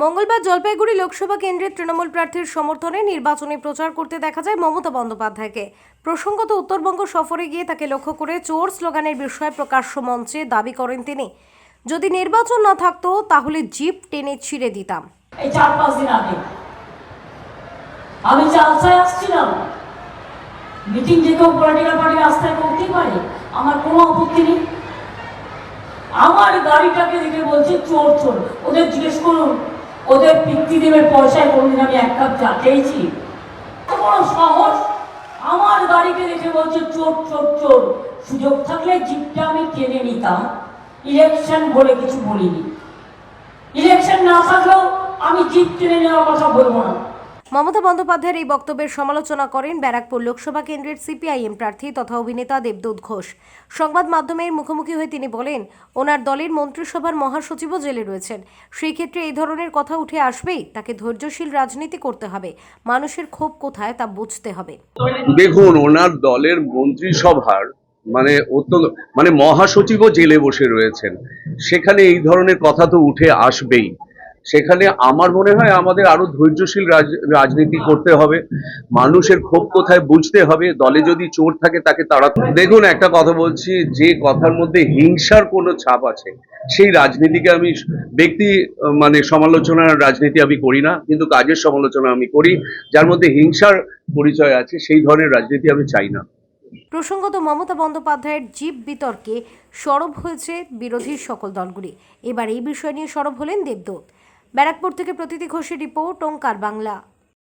মঙ্গলবার জলপাইগুড়ি লোকসভা কেন্দ্রের তৃণমূল প্রার্থীর সমর্থনে নির্বাচনী প্রচার করতে দেখা যায় মমতা বন্দ্যোপাধ্যায়কে। প্রসঙ্গত উত্তরবঙ্গ সফরে গিয়ে তাকে লক্ষ্য করে চোর স্লোগানের বিষয়ে প্রকাশ্য মঞ্চে দাবি করেন তিনি। যদি নির্বাচন না থাকতো, তাহলে জিপ টেনে ছিঁড়ে দিতাম। এই চার পাঁচ দিন আগে। আমি চালসায় আসছিলাম। মিটিং যে কেউ পলিটিক্যাল পার্টি রাস্তায় করতেই পারে, আমার কোনো আপত্তি নেই। আমার গাড়িটাকে দেখে বলছে, চোর চোর। ওদের জিজ্ঞেস করুন। ওদের পিতৃদেবের পয়সায় কোনদিন আমি এক কাপ চা খেয়েছি। বড় সাহস আমার গাড়িকে দেখে বলছে, চোর চোর চোর, সুযোগ থাকলে জিপটা আমি কেনে নিতাম। ইলেকশন বলে কিছু বলিনি। ইলেকশন না থাকলেও আমি জিপ টেনে নেওয়ার কথা বলব না। মমতা বন্দ্যোপাধ্যায়ের এই বক্তব্যের সমালোচনা করেন ব্যারাকপুর লোকসভা কেন্দ্রের সিপিআইএম প্রার্থী তথা অভিনেতা দেবদূত ঘোষ। সংবাদ মাধ্যমের মুখোমুখি হয়ে তিনি বলেন, ওনার দলের মন্ত্রিসভার মহাসচিবও জেলে রয়েছেন। সেই ক্ষেত্রে এই ধরনের কথা উঠে আসবেই। তাকে ধৈর্যশীল রাজনীতি করতে হবে। মানুষের ক্ষোভ কোথায় তা বুঝতে হবে। দেখুন, ওনার দলের মন্ত্রিসভার মানে অত্যন্ত মানে মহাসচিবও জেলে বসে রয়েছেন। সেখানে এই ধরনের কথা তো উঠে আসবেই। সেখানে আমার মনে হয় আমাদের আরও ধৈর্যশীল রাজ- রাজনীতি করতে হবে। মানুষের ক্ষোভ কোথায় বুঝতে হবে? দলে যদি চোর থাকে তাকে তারা দেখুন, একটা কথা বলছি, যে কথার মধ্যে হিংসার কোনো ছাপ আছে, সেই রাজনীতিকে আমি ব্যক্তি মানে সমালোচনার রাজনীতি আমি করি না, কিন্তু কাজের সমালোচনা আমি করি, যার মধ্যে হিংসার পরিচয় আছে, সেই ধরনের রাজনীতি আমি চাই না। প্রসঙ্গত মমতা বন্দ্যোপাধ্যায়ের জীব বিতর্কে সরব হয়েছে বিরোধী সকল দলগুলি। এবার এই বিষয় নিয়ে সরব হলেন দেবদূত। ব্যারাকপুর থেকে প্রতীতি ঘোষের রিপোর্ট ওঙ্কার বাংলা।